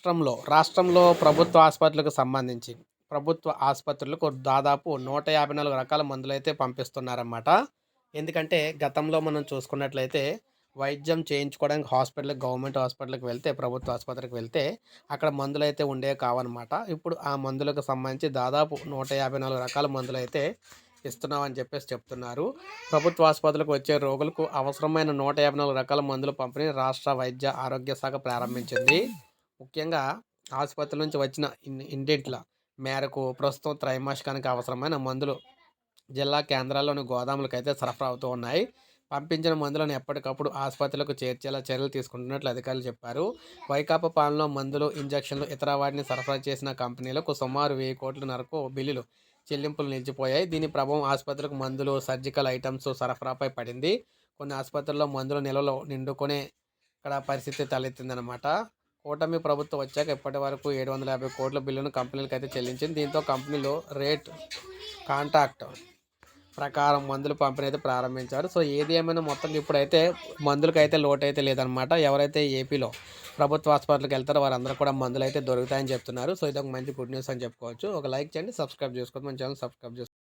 రాష్ట్రంలో రాష్ట్రంలో ప్రభుత్వ ఆసుపత్రులకు సంబంధించి ప్రభుత్వ ఆసుపత్రులకు దాదాపు నూట యాభై నాలుగు రకాల మందులు అయితే పంపిస్తున్నారన్నమాట. ఎందుకంటే గతంలో మనం చూసుకున్నట్లయితే వైద్యం చేయించుకోవడానికి హాస్పిటల్కి గవర్నమెంట్ హాస్పిటల్కి వెళ్తే ప్రభుత్వ ఆసుపత్రికి వెళ్తే అక్కడ మందులు అయితే ఉండేవి కావన్నమాట. ఇప్పుడు ఆ మందులకు సంబంధించి దాదాపు నూట యాభై నాలుగు రకాల మందులు అయితే ఇస్తున్నామని చెప్పేసి చెప్తున్నారు. ప్రభుత్వ ఆసుపత్రులకు వచ్చే రోగులకు అవసరమైన నూట యాభై నాలుగు రకాల మందులు పంపిణీ రాష్ట్ర వైద్య ఆరోగ్య శాఖ ప్రారంభించింది. ముఖ్యంగా ఆసుపత్రి నుంచి వచ్చిన ఇంటింట్ల మేరకు ప్రస్తుతం త్రైమాసికానికి అవసరమైన మందులు జిల్లా కేంద్రాల్లోని గోదాములకు అయితే సరఫరా అవుతూ ఉన్నాయి. పంపించిన మందులను ఎప్పటికప్పుడు ఆసుపత్రులకు చేర్చేలా చర్యలు తీసుకుంటున్నట్లు అధికారులు చెప్పారు. వైకాపా పాలనలో మందులు ఇంజక్షన్లు ఇతర వాటిని సరఫరా చేసిన కంపెనీలకు సుమారు వెయ్యి కోట్ల నరకు బిల్లులు చెల్లింపులు నిలిచిపోయాయి. దీని ప్రభావం ఆసుపత్రులకు మందులు సర్జికల్ ఐటమ్స్ సరఫరాపై పడింది. కొన్ని ఆసుపత్రుల్లో మందులు నిల్వలు నిండుకునే ఇక్కడ పరిస్థితి తలెత్తిందనమాట కూటమి ప్రభుత్వం వచ్చాక ఇప్పటి వరకు ఏడు వందల యాభై కోట్ల బిల్లును కంపెనీలకు అయితే చెల్లించింది. దీంతో కంపెనీలు రేట్ కాంటాక్ట్ ప్రకారం మందులు పంపిణీ అయితే ప్రారంభించారు. సో ఏది ఏమైనా మొత్తం ఇప్పుడైతే మందులకైతే అయితే లోటు అయితే లేదనమాట ఎవరైతే ఏపీలో ప్రభుత్వ హాస్పిటల్కి వెళ్తారో వారందరూ కూడా మందులు అయితే దొరుకుతాయని చెప్తున్నారు. సో ఇది ఒక మంచి గుడ్ న్యూస్ అని చెప్పుకోవచ్చు. ఒక లైక్ చేయండి సబ్స్క్రైబ్ చేసుకోండి మన ఛానల్ సబ్స్క్రైబ్ చేసుకోండి